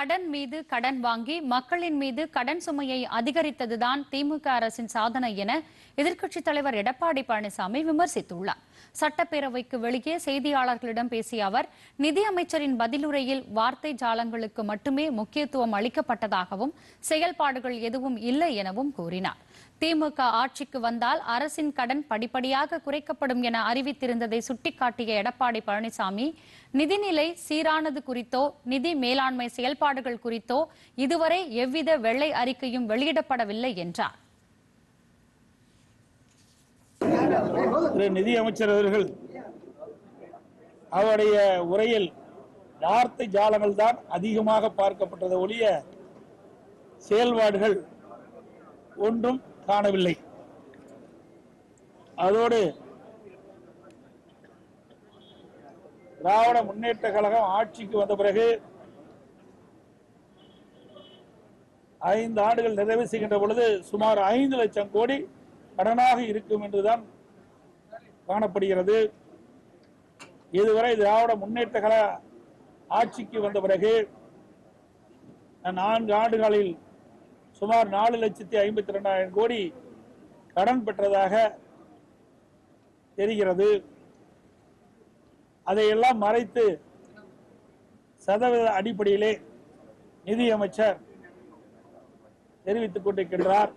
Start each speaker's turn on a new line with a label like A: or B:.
A: கடன் மீது கடன் வாங்கி மக்களின் மீது கடன் சுமையை அதிகரித்ததுதான் திமுக அரசின் சாதனை என எதிர்க்கட்சித் தலைவர் எடப்பாடி பழனிசாமி விமர்சித்துள்ளார். சட்டப்பேரவைக்கு வெளியே செய்தியாளர்களிடம் பேசிய அவர் நிதியமைச்சரின் பதிலுரையில் வார்த்தை ஜாலங்களுக்கு மட்டுமே முக்கியத்துவம் அளிக்கப்பட்டதாகவும் செயல்பாடுகள் எதுவும் இல்லை எனவும் கூறினார். திமுக ஆட்சிக்கு வந்தால் அரசின் கடன் படிப்படியாக குறைக்கப்படும் என அறிவித்திருந்ததை சுட்டிக்காட்டிய எடப்பாடி பழனிசாமி நிதிநிலை சீரானது குறித்தோ நிதி மேலாண்மை செயல்பாடு செயல்பாடுகள் குறித்தோ இதுவரை எவ்வித வெள்ளை அறிக்கையும் வெளியிடப்படவில்லை என்றார்.
B: நிதி அமைச்சர் அவர்கள் அவருடைய உரையில் வார்த்தை ஜாலங்கள் தான் அதிகமாக பார்க்கப்பட்டது ஒழிய செயல்பாடுகள் ஒன்றும் காணவில்லை. அதோடு திராவிட முன்னேற்ற கழகம் ஆட்சிக்கு வந்த பிறகு ஐந்து ஆண்டுகள் நிறைவு செய்கின்ற பொழுது சுமார் ஐந்து லட்சம் கோடி கடனாக இருக்கும் என்றுதான் காணப்படுகிறது. இதுவரை திராவிட முன்னேற்ற கழக ஆட்சிக்கு வந்த பிறகு நான்கு ஆண்டுகளில் சுமார் நாலு லட்சத்தி ஐம்பத்தி ரெண்டாயிரம் கோடி கடன் பெற்றதாக தெரிகிறது. அதையெல்லாம் மறைத்து சதவீத அடிப்படையிலே நிதியமைச்சர் தெரிவித்துக் கொண்டிருக்கின்றார்.